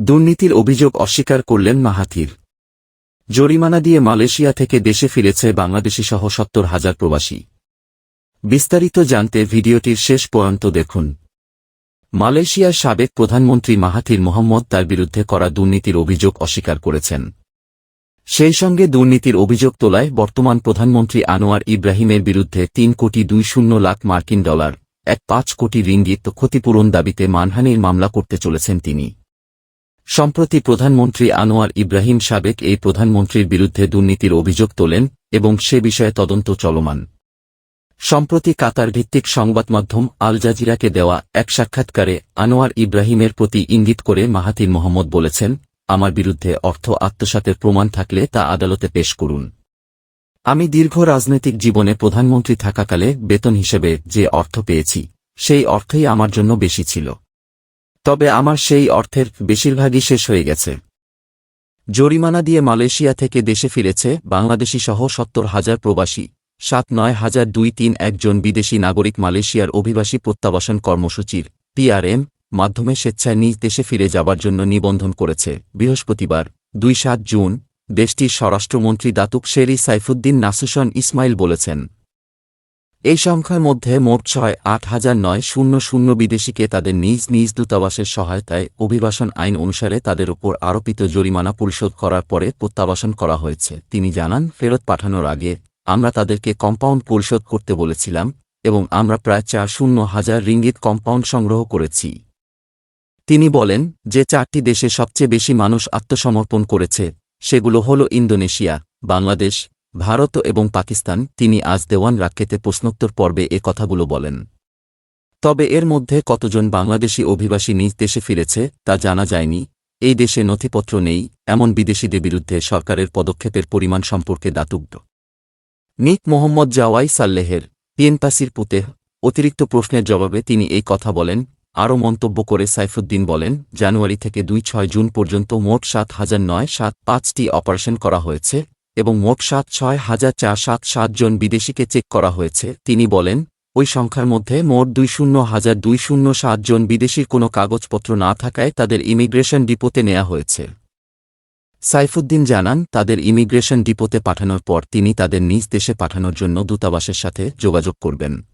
দুর্নীতির অভিযোগ অস্বীকার করলেন মাহাথির। জরিমানা দিয়ে মালয়েশিয়া থেকে দেশে ফিরেছে বাংলাদেশি সহ সত্তর হাজার প্রবাসী। বিস্তারিত জানতে ভিডিওটির শেষ পর্যন্ত দেখুন। মালয়েশিয়ার সাবেক প্রধানমন্ত্রী মাহাথির মোহাম্মদ তার বিরুদ্ধে করা দুর্নীতির অভিযোগ অস্বীকার করেছেন। সেই সঙ্গে দুর্নীতির অভিযোগ তোলায় বর্তমান প্রধানমন্ত্রী আনোয়ার ইব্রাহিমের বিরুদ্ধে তিন কোটি দুই শূন্য লাখ মার্কিন ডলার, এক পাঁচ কোটি রিঙ্গিত ক্ষতিপূরণ দাবিতে মানহানির মামলা করতে চলেছেন তিনি। সম্প্রতি প্রধানমন্ত্রী আনোয়ার ইব্রাহিম সাবেক এই প্রধানমন্ত্রীর বিরুদ্ধে দুর্নীতির অভিযোগ তোলেন এবং সে বিষয়ে তদন্ত চলমান। সম্প্রতি কাতার ভিত্তিক সংবাদমাধ্যম আল জাজিরাকে দেওয়া এক সাক্ষাৎকারে আনোয়ার ইব্রাহিমের প্রতি ইঙ্গিত করে মাহাতির মোহাম্মদ বলেছেন, আমার বিরুদ্ধে অর্থ আত্মসাতের প্রমাণ থাকলে তা আদালতে পেশ করুন। আমি দীর্ঘ রাজনৈতিক জীবনে প্রধানমন্ত্রী থাকাকালে বেতন হিসেবে যে অর্থ পেয়েছি, সেই অর্থই আমার জন্য বেশি ছিল। তবে আমার সেই অর্থের বেশিরভাগই শেষ হয়ে গেছে। জরিমানা দিয়ে মালয়েশিয়া থেকে দেশে ফিরেছে বাংলাদেশি সহ সত্তর হাজার প্রবাসী, সাত নয় হাজার দুই তিন একজন বিদেশি নাগরিক মালয়েশিয়ার অভিবাসী প্রত্যাবাসন কর্মসূচির পিআরএম মাধ্যমে স্বেচ্ছায় নিজ দেশে ফিরে যাবার জন্য নিবন্ধন করেছে। বৃহস্পতিবার, দুই সাত জুন, দেশটির স্বরাষ্ট্রমন্ত্রী Datuk Seri Saifuddin Nasution Ismail বলেছেন এই সংখ্যার মধ্যে মোট ছয়, আট হাজার নয় শূন্য শূন্য বিদেশিকে তাদের নিজ নিজ দূতাবাসের সহায়তায় অভিবাসন আইন অনুসারে তাদের উপর আরোপিত জরিমানা পরিশোধ করার পরে প্রত্যাবাসন করা হয়েছে। তিনি জানান, ফেরত পাঠানোর আগে আমরা তাদেরকে কম্পাউন্ড পরিশোধ করতে বলেছিলাম এবং আমরা প্রায় চার শূন্য হাজার রিঙ্গিত কম্পাউন্ড সংগ্রহ করেছি। তিনি বলেন যে চারটি দেশে সবচেয়ে বেশি মানুষ আত্মসমর্পণ করেছে, সেগুলো হল ইন্দোনেশিয়া, বাংলাদেশ ভারত এবং পাকিস্তান তিনি আজ দেওয়ান রাক্কেতে প্রশ্নোত্তর পর্বে এ কথাগুলো বলেন। তবে এর মধ্যে কতজন বাংলাদেশি অভিবাসী নিজ দেশে ফিরেছে তা জানা যায়নি। এই দেশে নথিপত্র নেই, এমন বিদেশিদের বিরুদ্ধে সরকারের পদক্ষেপের পরিমাণ সম্পর্কে দাতুগ্ধ নিক মোহাম্মদ জাওয়াই সাল্লেহের পিএনপাসির পুতে অতিরিক্ত প্রশ্নের জবাবে তিনি এই কথা বলেন, আরও মন্তব্য করে সাইফুদ্দিন বলেন, জানুয়ারি থেকে দুই ছয় জুন পর্যন্ত মোট সাত হাজার নয় সাত পাঁচটি অপারেশন করা হয়েছে এবং মোট সাত ছয় হাজার চার সাত সাত জন বিদেশিকে চেক করা হয়েছে। তিনি বলেন, ওই সংখ্যার মধ্যে মোট দুই শূন্য হাজার দুই শূন্য সাত জন বিদেশির কোনো কাগজপত্র না থাকায় তাদের ইমিগ্রেশন ডিপোতে নেওয়া হয়েছে। সাইফুদ্দিন জানান, তাদের ইমিগ্রেশন ডিপোতে পাঠানোর পর তিনি তাদের নিজ দেশে পাঠানোর জন্য দূতাবাসের সাথে যোগাযোগ করবেন।